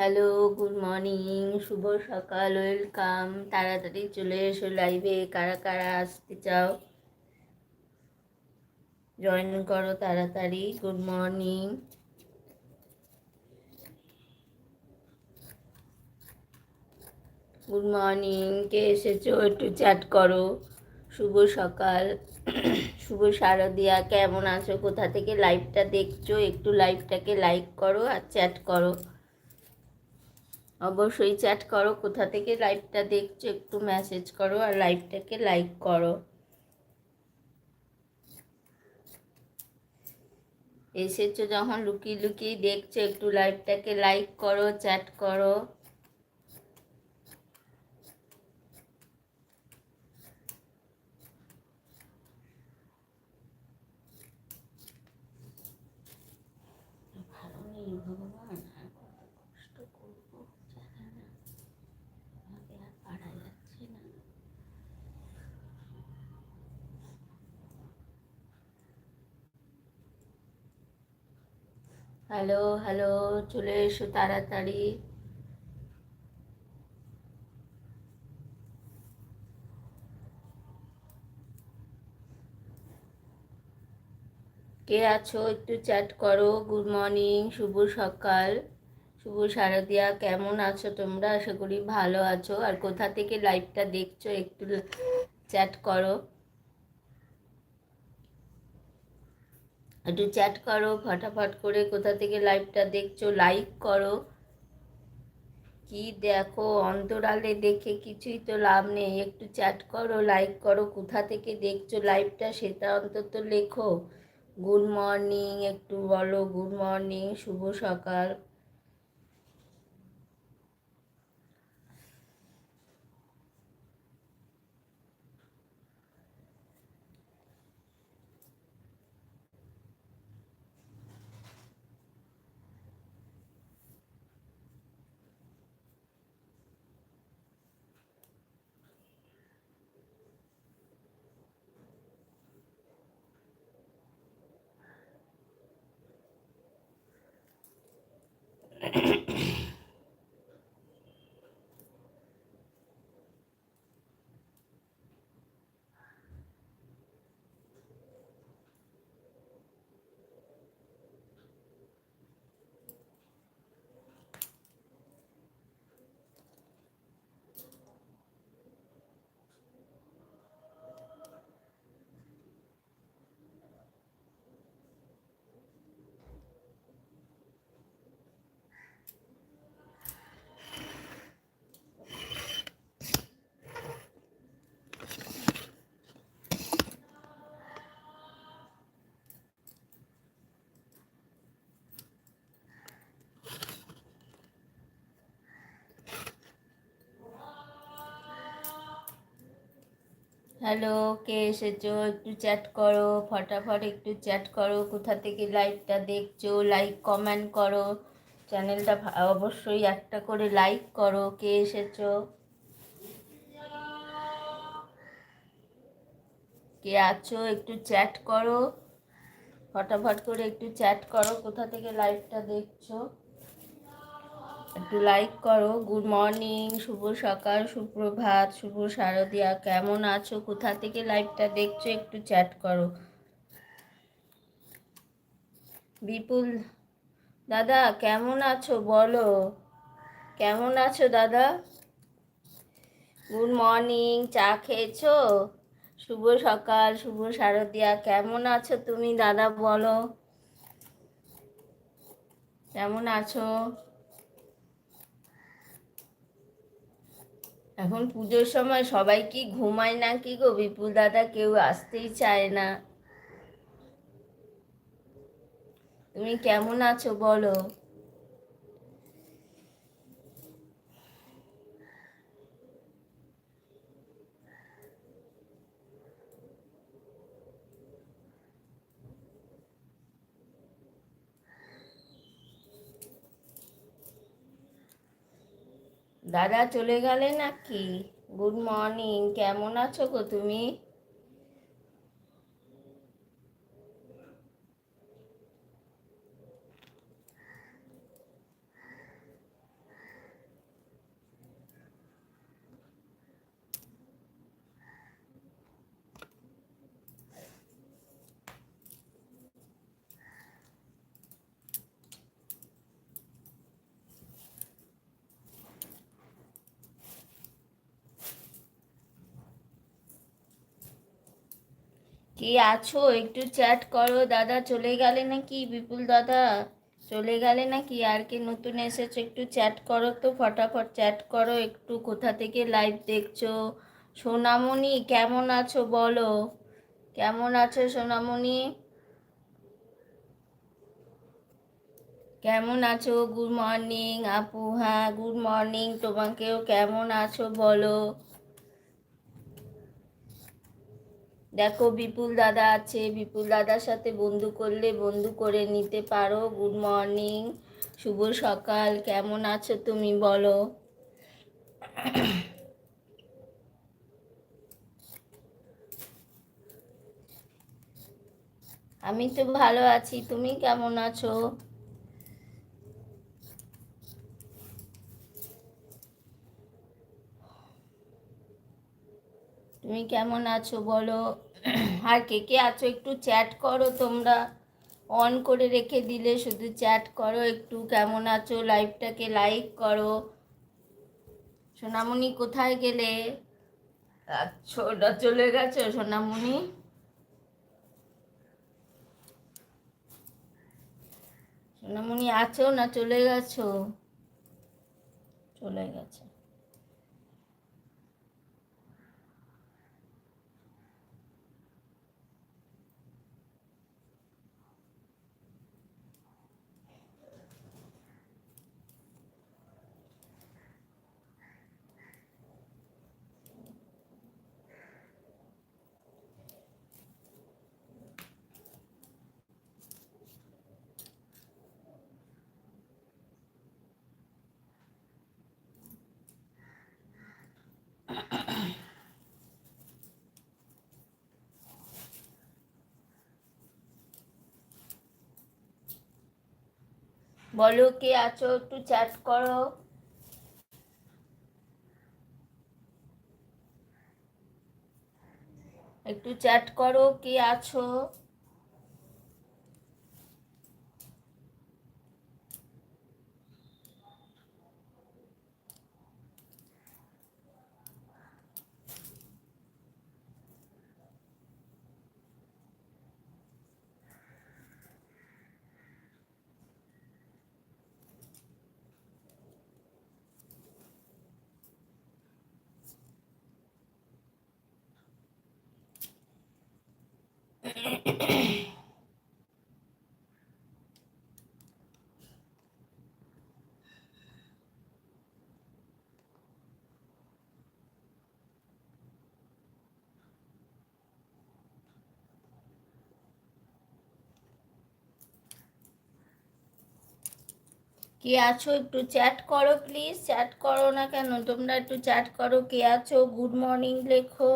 Hello, good morning, শুভ সকাল, welcome. তাড়াতাড়ি চলে এসো লাইভে, কারা কারা আসতে চাও? জয়েন করো তাড়াতাড়ি, গুড মর্নিং। গুড মর্নিং, কে এসেছ? একটু চ্যাট করো। শুভ সকাল, শুভ শারদিয়া, কেমন আছো? কোথা থেকে লাইভটা দেখছ? একটু লাইভটাকে লাইক করো আর চ্যাট করো। অবশ্যই চ্যাট করো, কোথা থেকে লাইভটা দেখছ, একটু মেসেজ করো আর লাইভটাকে লাইক করো। এসেছ যখন, লুকিয়ে লুকিয়ে দেখছ, একটু লাইভটাকে লাইক করো, চ্যাট করো ভালো নেই ভগবান আর কত কষ্ট করব জানা না আমাকে আর পারা যাচ্ছে না হ্যালো হ্যালো, চলে এসো তাড়াতাড়ি। কে আছো? একটু চ্যাট করো। গুড মর্নিং, শুভ সকাল, শুভ শারদিয়া। কেমন আছো তোমরা? আশা করি ভালো আছো। আর কোথা থেকে লাইভটা দেখছ একটু চ্যাট করো। একটু চ্যাট করো, ফটাফট করে কোথা থেকে লাইভটা দেখছ লাইক করো। কি দেখো, অন্তরালে দেখে কিছুই তো লাভ নেই। একটু চ্যাট করো লাইক করো, কোথা থেকে দেখছ লাইভটা সেটা অন্তত লেখো। গুড মর্নিং, একটু বলো, গুড মর্নিং, শুভ সকাল। হ্যালো, কে এসেছ? একটু চ্যাট করো, ফটাফট একটু চ্যাট করো। কোথা থেকে লাইভটা দেখছ? লাইক, কমেন্ট করো। চ্যানেলটা অবশ্যই একটা করে লাইক করো। কে এসেছ? কে আছো? একটু চ্যাট করো। ফটাফট করে একটু চ্যাট করো। কোথা থেকে লাইভটা দেখছ? একটু লাইক করো। গুড মর্নিং শুভ সকাল, সুপ্রভাত, শুভ শারদিয়া। কেমন আছো? কোথা থেকে লাইভটা দেখছ? একটু চ্যাট করো। বিপুল, দাদা কেমন আছো? বলো। কেমন আছো, দাদা? গুড মর্নিং চা খেয়েছো? শুভ সকাল, শুভ শারদিয়া। কেমন আছো তুমি, দাদা বলো। কেমন আছো? এখন পুজোর সময় সবাই কি ঘুমায় না কি গো? বিপুল দাদা কেউ আসতেই চায় না। তুমি কেমন আছো বলো? দাদা চলে গেলে নাকি? গুড মর্নিং কেমন আছো গো তুমি? কে আছো? একটু চ্যাট করো। দাদা চলে গেলে নাকি? বিপুল দাদা চলে গেলে নাকি? আর কে নতুন এসেছ একটু চ্যাট করো তো, ফটাফট চ্যাট করো। একটু কোথা থেকে লাইভ দেখছ? সোনামণি, কেমন আছো বলো? কেমন আছো সোনামণি? কেমন আছো? গুড মর্নিং আপু। হ্যাঁ গুড মর্নিং তোমাকেও কেমন আছো বলো? দেখো, বিপুল দাদা আছে। বিপুল দাদার সাথে বন্ধু করলে বন্ধু করে নিতে পারো। গুড মর্নিং, শুভ সকাল। কেমন আছো তুমি বলো? আমি তো ভালো আছি। তুমি কেমন আছো? তুমি কেমন আছো বলো? আর কে কে আছো একটু চ্যাট করো তোমরা। অন করে রেখে দিলে শুধু চ্যাট করো, একটু কেমন আছো? লাইভটাকে লাইক করো। সোনামণি কোথায় গেলে? আচ্ছা চলে গেছো সোনামণি। সোনামণি আছো না চলে গেছো? চলে গেছে। বলো কে আছো? একটু চ্যাট করো। একটু চ্যাট করো কে আছো? কে আছো একটু চ্যাট করো প্লিজ চ্যাট করো না কেন? তোমরা একটু চ্যাট করো, কে আছো? গুড মর্নিং লেখো।